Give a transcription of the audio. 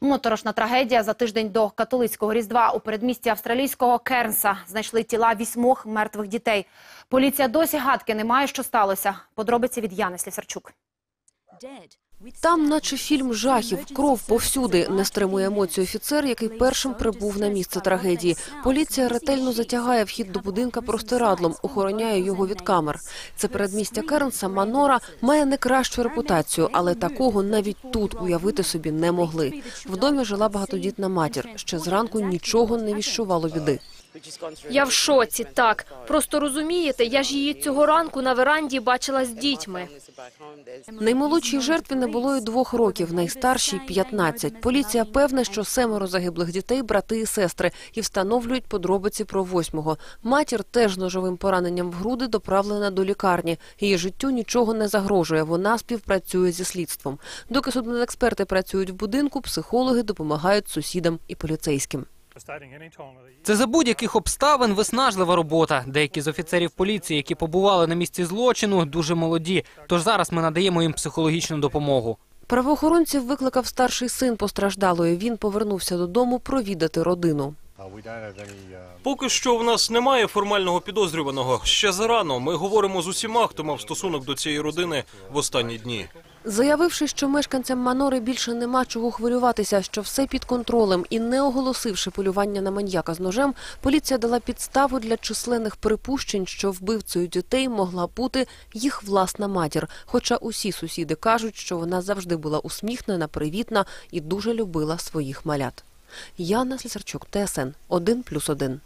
Моторошна трагедія за тиждень до католицького різдва у передмісті австралійського Кернса знайшли тіла вісьмох мертвих дітей. Поліція досі гадки не має, що сталося. Подробиці від Яни Слісарчук. Там, наче фільм жахів, кров повсюди не стримує емоцій офіцер, який першим прибув на місце трагедії. Поліція ретельно затягає вхід до будинка простирадлом, охороняє його від камер. Це передмістя Кернса Манора має не кращу репутацію, але такого навіть тут уявити собі не могли. В домі жила багатодітна матір. Ще зранку нічого не віщувало біди. Я в шоці, так. Просто розумієте, я ж її цього ранку на веранді бачила з дітьми. Наймолодшій жертві не було й двох років, найстаршій – 15. Поліція певна, що семеро загиблих дітей – брати і сестри, і встановлюють подробиці про восьмого. Матір теж ножовим пораненням в груди доправлена до лікарні. Її життю нічого не загрожує, вона співпрацює зі слідством. Доки судмедексперти працюють в будинку, психологи допомагають сусідам і поліцейським. Це за будь-яких обставин виснажлива робота. Деякі з офіцерів поліції, які побували на місці злочину, дуже молоді. Тож зараз ми надаємо їм психологічну допомогу. Правоохоронців викликав старший син постраждалої. Він повернувся додому провідати родину. Поки що в нас немає формального підозрюваного. Ще зарано. Ми говоримо з усіма, хто мав стосунок до цієї родини в останні дні. Заявивши, що мешканцям Манори більше нема чого хвилюватися, що все під контролем, і не оголосивши полювання на маньяка з ножем, поліція дала підставу для численних припущень, що вбивцею дітей могла бути їх власна матір. Хоча усі сусіди кажуть, що вона завжди була усміхнена, привітна і дуже любила своїх малят. Яна Слісарчук, ТСН 1+,1.